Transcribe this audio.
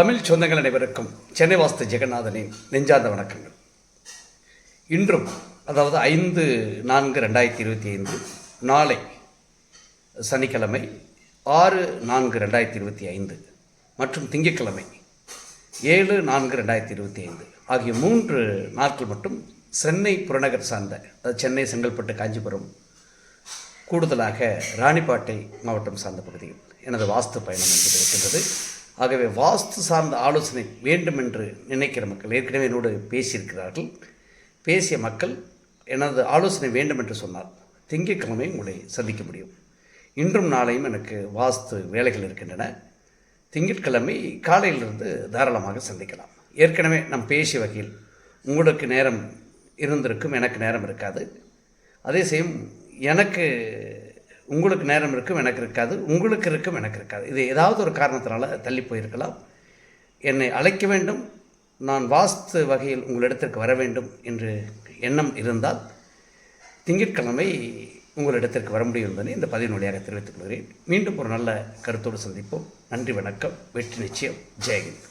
தமிழ் சொந்தங்கள் அனைவருக்கும் சென்னை வாஸ்து ஜெகநாதனின் நெஞ்சார்ந்த வணக்கங்கள். இன்றும் அதாவது ஐந்து நான்கு ரெண்டாயிரத்தி இருபத்தி ஐந்து நாளை சனிக்கிழமை ஆறு நான்கு ரெண்டாயிரத்தி இருபத்தி ஐந்து மற்றும் திங்கட்கிழமை ஏழு நான்கு ரெண்டாயிரத்தி இருபத்தி ஐந்து ஆகிய மூன்று நாட்கள் மட்டும் சென்னை புறநகர் சார்ந்த அதாவது சென்னை செங்கல்பட்டு காஞ்சிபுரம் கூடுதலாக ராணிப்பாட்டை மாவட்டம் சார்ந்த பகுதியில் எனது வாஸ்து பயணம் என்பது இருக்கின்றது. ஆகவே வாஸ்து சார்ந்த ஆலோசனை வேண்டும் என்று நினைக்கிற மக்கள் ஏற்கனவே என்னோடு பேசியிருக்கிறார்கள். பேசிய மக்கள் எனது ஆலோசனை வேண்டும் என்று சொன்னார் திங்கட்கிழமை உங்களை சந்திக்க முடியும். இன்றும் நாளையும் எனக்கு வாஸ்து வேலைகள் இருக்கின்றன. திங்கட்கிழமை காலையிலிருந்து தாராளமாக சந்திக்கலாம். ஏற்கனவே நாம் பேசிய வகையில் உங்களுக்கு நேரம் இருந்திருக்கும் எனக்கு நேரம் இருக்காது. அதே சமயம் எனக்கு உங்களுக்கு நேரம் இருக்கும் எனக்கு இருக்காது. உங்களுக்கு இருக்கும் எனக்கு இருக்காது. இது ஏதாவது ஒரு காரணத்தினால தள்ளி போயிருக்கலாம். என்னை அழைக்க வேண்டும். நான் வாஸ்து வகையில் உங்களிடத்திற்கு வர வேண்டும் என்று எண்ணம் இருந்தால் திங்கட்கிழமை உங்களிடத்திற்கு வர முடியும் என்பதை இந்த பதிவின் வழியாக தெரிவித்துக் கொள்கிறேன். மீண்டும் ஒரு நல்ல கருத்தோடு சந்திப்போம். நன்றி வணக்கம். வெற்றி நிச்சயம். ஜெயஹிந்த்